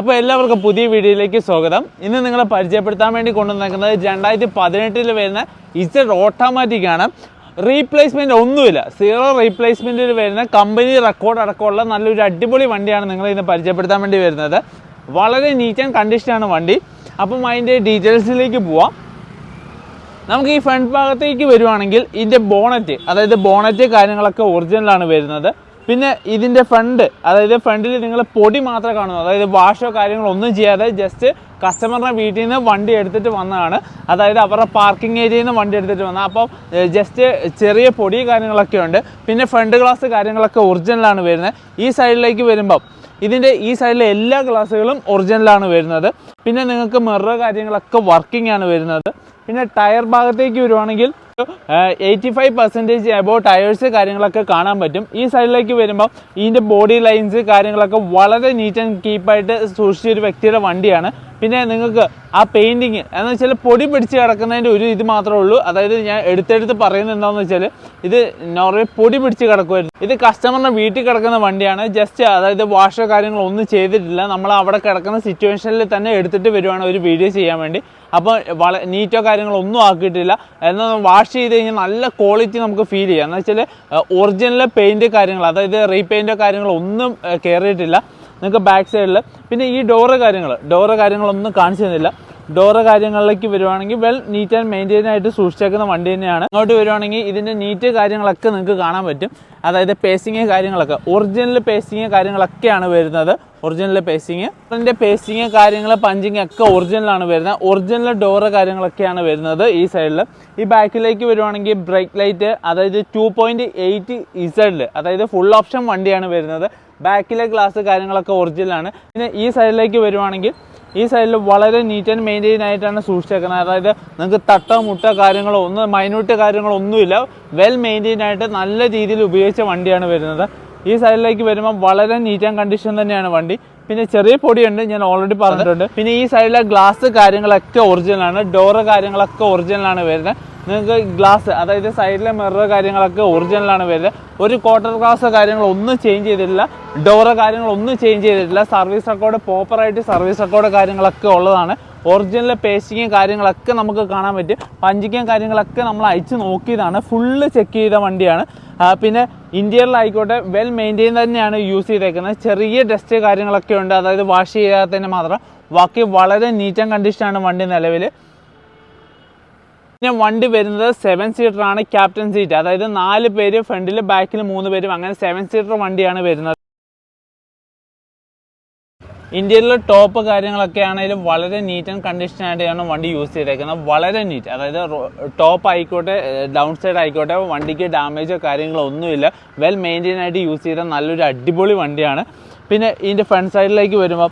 അപ്പോൾ എല്ലാവർക്കും പുതിയ വീഡിയോയിലേക്ക് സ്വാഗതം. ഇന്ന് നിങ്ങളെ പരിചയപ്പെടുത്താൻ വേണ്ടി കൊണ്ടുവന്നിരിക്കുന്നത് രണ്ടായിരത്തി പതിനെട്ടിൽ വരുന്ന ഇസഡ് ഓട്ടോമാറ്റിക് ആണ്. റീപ്ലേസ്മെന്റ് ഒന്നുമില്ല. സീറോ റീപ്ലേസ്മെന്റിൽ വരുന്ന കമ്പനി റെക്കോർഡ് അടക്കമുള്ള നല്ലൊരു അടിപൊളി വണ്ടിയാണ് നിങ്ങളെ ഇന്ന് പരിചയപ്പെടുത്താൻ വേണ്ടി വരുന്നത്. വളരെ നീറ്റ് ആൻഡ് കണ്ടീഷനാണ് വണ്ടി. അപ്പം അതിന്റെ ഡീറ്റെയിൽസിലേക്ക് പോവാം. നമുക്ക് ഈ ഫ്രണ്ട് ഭാഗത്തേക്ക് വരുവാണെങ്കിൽ ഇതിന്റെ ബോണറ്റ് അതായത് ബോണറ്റ് കാര്യങ്ങളൊക്കെ ഒറിജിനലാണ് വരുന്നത്. പിന്നെ ഇതിന്റെ ഫ്രണ്ട് അതായത് ഫ്രണ്ടിൽ നിങ്ങൾ പൊടി മാത്രമേ കാണുന്നു അതായത് വാഷോ കാര്യങ്ങളോ ഒന്നും ചെയ്യാതെ ജസ്റ്റ് കസ്റ്റമറിന്റെ വീട്ടിൽ നിന്ന് വണ്ടി എടുത്തിട്ട് വന്നതാണ്. അതായത് അവരുടെ പാർക്കിംഗ് ഏരിയയിൽ നിന്ന് വണ്ടി എടുത്തിട്ട് വന്നത്. അപ്പം ജസ്റ്റ് ചെറിയ പൊടി കാര്യങ്ങളൊക്കെ ഉണ്ട്. പിന്നെ ഫ്രണ്ട് ഗ്ലാസ് കാര്യങ്ങളൊക്കെ ഒറിജിനലാണ് വരുന്നത്. ഈ സൈഡിലേക്ക് വരുമ്പം ഇതിന്റെ ഈ സൈഡിലെ എല്ലാ ഗ്ലാസ്സുകളും ഒറിജിനലാണ് വരുന്നത്. പിന്നെ നിങ്ങൾക്ക് മിറർ കാര്യങ്ങളൊക്കെ വർക്കിംഗ് ആണ് വരുന്നത്. പിന്നെ ടയർ ഭാഗത്തേക്ക് വരുവാണെങ്കിൽ eighty five percentage above tyres കാര്യങ്ങളൊക്കെ കാണാൻ പറ്റും. ഈ സൈഡിലേക്ക് വരുമ്പോൾ ഇതിന്റെ ബോഡി ലൈൻസ് കാര്യങ്ങളൊക്കെ വളരെ നീറ്റ് ആൻഡ് കീപ്പായിട്ട് സൂക്ഷിച്ച ഒരു വ്യക്തിയുടെ വണ്ടിയാണ്. പിന്നെ നിങ്ങൾക്ക് ആ പെയിന്റിങ് എന്ന് വെച്ചാൽ പൊടി പിടിച്ച് കിടക്കുന്നതിന്റെ ഒരു ഇത് മാത്രമേ ഉള്ളൂ. അതായത് ഞാൻ എടുത്തെടുത്ത് പറയുന്നത് എന്താണെന്ന് വെച്ചാൽ ഇത് നോർമലി പൊടി പിടിച്ച് കിടക്കുമായിരുന്നു ഇത് കസ്റ്റമറിന്റെ വീട്ടിൽ കിടക്കുന്ന വണ്ടിയാണ്. ജസ്റ്റ് അതായത് വാഷോ കാര്യങ്ങളോ ഒന്നും ചെയ്തിട്ടില്ല. നമ്മൾ അവിടെ കിടക്കുന്ന സിറ്റുവേഷനിൽ തന്നെ എടുത്തിട്ട് വരുവാണ് ഒരു വീഡിയോ ചെയ്യാൻ വേണ്ടി. അപ്പോൾ വള നീറ്റോ കാര്യങ്ങളോ ഒന്നും ആക്കിയിട്ടില്ല. എന്നാൽ വാഷ് ചെയ്ത് കഴിഞ്ഞാൽ നല്ല ക്വാളിറ്റി നമുക്ക് ഫീൽ ചെയ്യാം. എന്ന് വെച്ചാൽ ഒറിജിനൽ പെയിന്റ് കാര്യങ്ങൾ അതായത് റീപെയിന്റോ കാര്യങ്ങളോ ഒന്നും കയറിയിട്ടില്ല നിങ്ങൾക്ക് ബാക്ക് സൈഡിൽ പിന്നെ ഈ ഡോറ് കാര്യങ്ങൾ ഡോറ് കാര്യങ്ങളൊന്നും കാണിച്ചു തന്നില്ല. ഡോറ് കാര്യങ്ങളിലേക്ക് വരുവാണെങ്കിൽ വെൽ നീറ്റ് ആൻഡ് മെയിന്റെയിൻ ആയിട്ട് സൂക്ഷിച്ചേക്കുന്ന വണ്ടി തന്നെയാണ്. അങ്ങോട്ട് വരുവാണെങ്കിൽ ഇതിന്റെ നീറ്റ് കാര്യങ്ങളൊക്കെ നിങ്ങൾക്ക് കാണാൻ പറ്റും. അതായത് പേസിങ് കാര്യങ്ങളൊക്കെ. ഒറിജിനൽ പേസിങ് കാര്യങ്ങളൊക്കെയാണ് വരുന്നത്. ഒറിജിനൽ പേസിങ് അതിന്റെ പേസിങ് കാര്യങ്ങൾ പഞ്ചിങ് ഒക്കെ ഒറിജിനലാണ് വരുന്നത്. ഒറിജിനൽ ഡോറ് കാര്യങ്ങളൊക്കെയാണ് വരുന്നത് ഈ സൈഡിൽ ഈ ബാക്കിലേക്ക് വരുവാണെങ്കിൽ ബ്രേക്ക് ലൈറ്റ് അതായത് ടു പോയിന്റ് എയ്റ്റ് ഇസഡിൽ അതായത് ഫുൾ ഓപ്ഷൻ വണ്ടിയാണ് വരുന്നത്. ബാക്കിലെ ഗ്ലാസ് കാര്യങ്ങളൊക്കെ ഒറിജിനലാണ് പിന്നെ ഈ സൈഡിലേക്ക് വരുവാണെങ്കിൽ ഈ സൈഡിൽ വളരെ നീറ്റ് ആൻഡ് മെയിന്റെയിൻ ആയിട്ടാണ് സൂക്ഷിച്ചേക്കുന്നത്. അതായത് നിങ്ങൾക്ക് തട്ട മുട്ട കാര്യങ്ങളോ ഒന്നും മൈന്യൂട്ട് കാര്യങ്ങളോ ഒന്നുമില്ല. വെൽ മെയിന്റെയിൻ ആയിട്ട് നല്ല രീതിയിൽ ഉപയോഗിച്ച വണ്ടിയാണ് വരുന്നത്. ഈ സൈഡിലേക്ക് വരുമ്പോൾ വളരെ നീറ്റ് ആൻഡ് കണ്ടീഷൻ തന്നെയാണ് വണ്ടി. പിന്നെ ചെറിയ പൊടിയുണ്ട് ഞാൻ ഓൾറെഡി പറഞ്ഞിട്ടുണ്ട്. പിന്നെ ഈ സൈഡിലെ ഗ്ലാസ് കാര്യങ്ങളൊക്കെ ഒറിജിനലാണ് ഡോറ് കാര്യങ്ങളൊക്കെ ഒറിജിനലാണ് വരുന്നത്. നിങ്ങൾക്ക് ഗ്ലാസ് അതായത് സൈഡിലെ മിറർ കാര്യങ്ങളൊക്കെ ഒറിജിനലാണ് വരുന്നത്. ഒരു ക്വാർട്ടർ ഗ്ലാസ് കാര്യങ്ങളൊന്നും ചേഞ്ച് ചെയ്തിട്ടില്ല. ഡോറ് കാര്യങ്ങളൊന്നും ചേഞ്ച് ചെയ്തിട്ടില്ല. സർവീസ് റെക്കോർഡ് പ്രോപ്പറായിട്ട് സർവീസ് റെക്കോർഡ് കാര്യങ്ങളൊക്കെ ഉള്ളതാണ്. ഒറിജിനൽ പേസ്റ്റിങ്ങും കാര്യങ്ങളൊക്കെ നമുക്ക് കാണാൻ പറ്റും. പഞ്ചിക്കും കാര്യങ്ങളൊക്കെ നമ്മൾ അയച്ച് നോക്കിയതാണ്. ഫുള്ള് ചെക്ക് ചെയ്ത വണ്ടിയാണ്. പിന്നെ ഇന്ത്യയിലായിക്കോട്ടെ വെൽ മെയിന്റെയിൻ തന്നെയാണ് യൂസ് ചെയ്തേക്കുന്നത്. ചെറിയ ഡസ്റ്റ് കാര്യങ്ങളൊക്കെ ഉണ്ട്. അതായത് വാഷ് ചെയ്യാത്തതിന് മാത്രം. ബാക്കി വളരെ നീറ്റ് ആൻഡ് കണ്ടീഷനാണ് വണ്ടി നിലവിൽ പിന്നെ വണ്ടി വരുന്നത് സെവൻ സീറ്റർ ആണ് ക്യാപ്റ്റൻ സീറ്റ് അതായത് നാല് പേര് ഫ്രണ്ടിൽ ബാക്കിൽ മൂന്ന് പേരും. അങ്ങനെ സെവൻ സീറ്റർ വണ്ടിയാണ് വരുന്നത്. ഇന്ത്യയിലെ ടോപ്പ് കാര്യങ്ങളൊക്കെ ആണെങ്കിലും വളരെ നീറ്റ് ആൻഡ് കണ്ടീഷൻ ആയിട്ടാണ് വണ്ടി യൂസ് ചെയ്തേക്കുന്നത്. വളരെ നീറ്റ് അതായത് ടോപ്പ് ആയിക്കോട്ടെ ഡൗൺ സൈഡ് ആയിക്കോട്ടെ വണ്ടിക്ക് ഡാമേജോ കാര്യങ്ങളോ ഒന്നുമില്ല. വെൽ മെയിന്റെയിൻ ആയിട്ട് യൂസ് ചെയ്ത നല്ലൊരു അടിപൊളി വണ്ടിയാണ്. പിന്നെ ഇതിന്റെ ഫ്രണ്ട് സൈഡിലേക്ക് വരുമ്പോൾ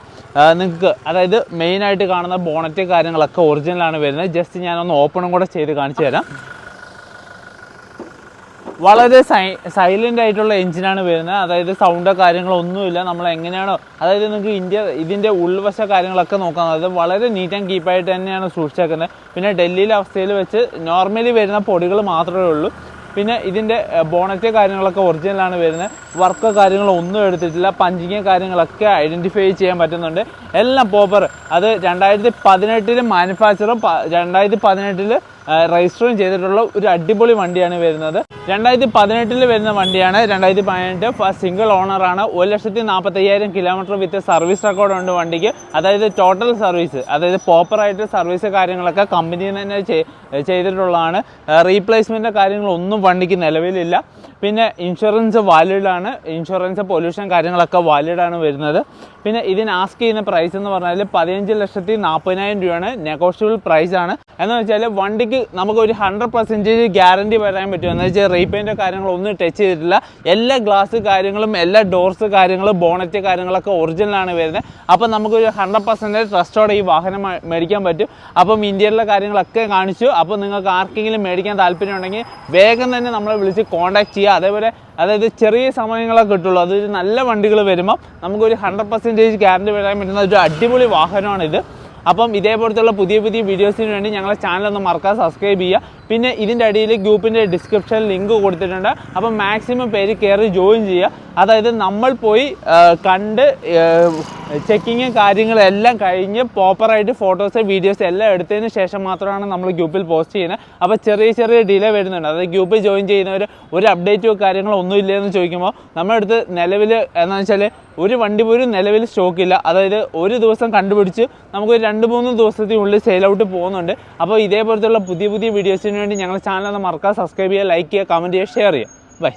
നിങ്ങൾക്ക് അതായത് മെയിനായിട്ട് കാണുന്ന ബോണറ്റ് കാര്യങ്ങളൊക്കെ ഒറിജിനലാണ് വരുന്നത്. ജസ്റ്റ് ഞാനൊന്ന് ഓപ്പണും കൂടെ ചെയ്ത് കാണിച്ചു തരാം. വളരെ സൈലന്റ് ആയിട്ടുള്ള എഞ്ചിനാണ് വരുന്നത്. അതായത് സൗണ്ടോ കാര്യങ്ങളോ ഒന്നുമില്ല. നമ്മൾ എങ്ങനെയാണോ അതായത് നിങ്ങൾക്ക് ഇന്ത്യ ഇതിന്റെ ഉൾവശ കാര്യങ്ങളൊക്കെ നോക്കാം. അതായത് വളരെ നീറ്റ് ആൻഡ് കീപ്പായിട്ട് തന്നെയാണ് സൂക്ഷിച്ചേക്കുന്നത്. പിന്നെ ഡൽഹിയിലെ അവസ്ഥയിൽ വെച്ച് നോർമലി വരുന്ന പൊടികൾ മാത്രമേ ഉള്ളൂ. പിന്നെ ഇതിന്റെ ബോണറ്റ് കാര്യങ്ങളൊക്കെ ഒറിജിനലാണ് വരുന്നത്. വർക്ക് കാര്യങ്ങളോ ഒന്നും എടുത്തിട്ടില്ല. പഞ്ചിങ് കാര്യങ്ങളൊക്കെ ഐഡന്റിഫൈ ചെയ്യാൻ പറ്റുന്നുണ്ട്. എല്ലാം പോപ്പർ അത് രണ്ടായിരത്തി പതിനെട്ടിൽ മാനുഫാക്ചറും രണ്ടായിരത്തി പതിനെട്ടിൽ രജിസ്റ്ററും ചെയ്തിട്ടുള്ള ഒരു അടിപൊളി വണ്ടിയാണ് വരുന്നത്. രണ്ടായിരത്തി പതിനെട്ടിൽ വരുന്ന വണ്ടിയാണ്. രണ്ടായിരത്തി പതിനെട്ട് സിംഗിൾ ഓണറാണ് ഒരു ലക്ഷത്തി നാൽപ്പത്തയ്യായിരം കിലോമീറ്റർ വിത്ത് സർവീസ് റെക്കോർഡ് ഉണ്ട് വണ്ടിക്ക്. അതായത് ടോട്ടൽ സർവീസ് അതായത് പ്രോപ്പറായിട്ട് സർവീസ് കാര്യങ്ങളൊക്കെ കമ്പനി തന്നെ ചെയ്- ചെയ്തിട്ടുള്ളതാണ്. റീപ്ലേസ്മെന്റ് കാര്യങ്ങളൊന്നും വണ്ടിക്ക് നിലവിലില്ല. പിന്നെ ഇൻഷുറൻസ് വാലിഡാണ് ഇൻഷുറൻസ് പൊല്യൂഷൻ കാര്യങ്ങളൊക്കെ വാലിഡാണ് വരുന്നത്. പിന്നെ ഇതിന് ആസ്ക് ചെയ്യുന്ന പ്രൈസ് എന്ന് പറഞ്ഞാൽ പതിനഞ്ച് ലക്ഷത്തി നാൽപ്പതിനായിരം രൂപയാണ് നെഗോഷ്യബിൾ പ്രൈസാണ് എന്ന് വെച്ചാൽ വണ്ടിക്ക് നമുക്ക് ഒരു ഹൺഡ്രഡ് പെർസെന്റേജ് ഗ്യാരണ്ടി പറയാൻ പറ്റും. എന്ന് വെച്ചാൽ റീപെയിന്റ് കാര്യങ്ങളൊന്നും ടച്ച് ചെയ്തിട്ടില്ല. എല്ലാ ഗ്ലാസ് കാര്യങ്ങളും എല്ലാ ഡോർസ് കാര്യങ്ങളും ബോണറ്റ് കാര്യങ്ങളൊക്കെ ഒറിജിനലാണ് വരുന്നത്. അപ്പം നമുക്കൊരു ഹൺഡ്രഡ് പെർസെന്റേജ് ട്രസ്റ്റോടെ ഈ വാഹനം മേടിക്കാൻ പറ്റും. അപ്പം ഇന്ത്യയിലെ കാര്യങ്ങളൊക്കെ കാണിച്ചു. അപ്പോൾ നിങ്ങൾക്ക് ആർക്കെങ്കിലും മേടിക്കാൻ താല്പര്യം ഉണ്ടെങ്കിൽ വേഗം തന്നെ നമ്മളെ വിളിച്ച് കോൺടാക്ട് ചെയ്യുക. അതേപോലെ അതായത് ചെറിയ സമയങ്ങളൊക്കെ കിട്ടുള്ളൂ. അതൊരു നല്ല വണ്ടികൾ വരുമ്പോൾ നമുക്കൊരു ഹൺഡ്രഡ് പെർസെന്റേജ് ഗ്യാരണ്ടി വരാൻ പറ്റുന്ന ഒരു അടിപൊളി വാഹനമാണിത്. അപ്പം ഇതേപോലത്തുള്ള പുതിയ പുതിയ വീഡിയോസിന് വേണ്ടി ഞങ്ങളെ ചാനൽ ഒന്ന് മറക്കാതെ സബ്സ്ക്രൈബ് ചെയ്യുക. പിന്നെ ഇതിന്റെ അടിയിൽ ഗ്രൂപ്പിന്റെ ഡിസ്ക്രിപ്ഷൻ ലിങ്ക് കൊടുത്തിട്ടുണ്ട്. അപ്പം മാക്സിമം പേര് കയറി ജോയിൻ ചെയ്യുക. അതായത് നമ്മൾ പോയി കണ്ട് ചെക്കിങ്ങും കാര്യങ്ങളെല്ലാം കഴിഞ്ഞ് പ്രോപ്പറായിട്ട് ഫോട്ടോസ് വീഡിയോസ് എല്ലാം എടുത്തതിന് ശേഷം മാത്രമാണ് നമ്മൾ ഗ്രൂപ്പിൽ പോസ്റ്റ് ചെയ്യുന്നത്. അപ്പോൾ ചെറിയ ചെറിയ ഡിലേ വരുന്നുണ്ട്. അതായത് ഗ്രൂപ്പിൽ ജോയിൻ ചെയ്യുന്നവർ ഒരു അപ്ഡേറ്റോ കാര്യങ്ങളോ ഒന്നും ഇല്ലയെന്ന് ചോദിക്കുമ്പോൾ നമ്മുടെ അടുത്ത് നിലവിൽ എന്താണെന്ന് വെച്ചാൽ ഒരു വണ്ടി പോലും നിലവിൽ സ്റ്റോക്കില്ല അതായത് ഒരു ദിവസം കണ്ടുപിടിച്ച് നമുക്ക് ഒരു രണ്ട് മൂന്ന് ദിവസത്തിനുള്ളിൽ സെയിൽ ഔട്ട് പോകുന്നുണ്ട്. അപ്പോൾ ഇതേപോലത്തുള്ള പുതിയ പുതിയ വീഡിയോസിന് വേണ്ടി ഞങ്ങളുടെ ചാനൽ ഒന്ന് മറക്കാതെ സബ്സ്ക്രൈബ് ചെയ്യുക ലൈക്ക് ചെയ്യുക കമന്റ് ചെയ്യുക ഷെയർ ചെയ്യുക. ബൈ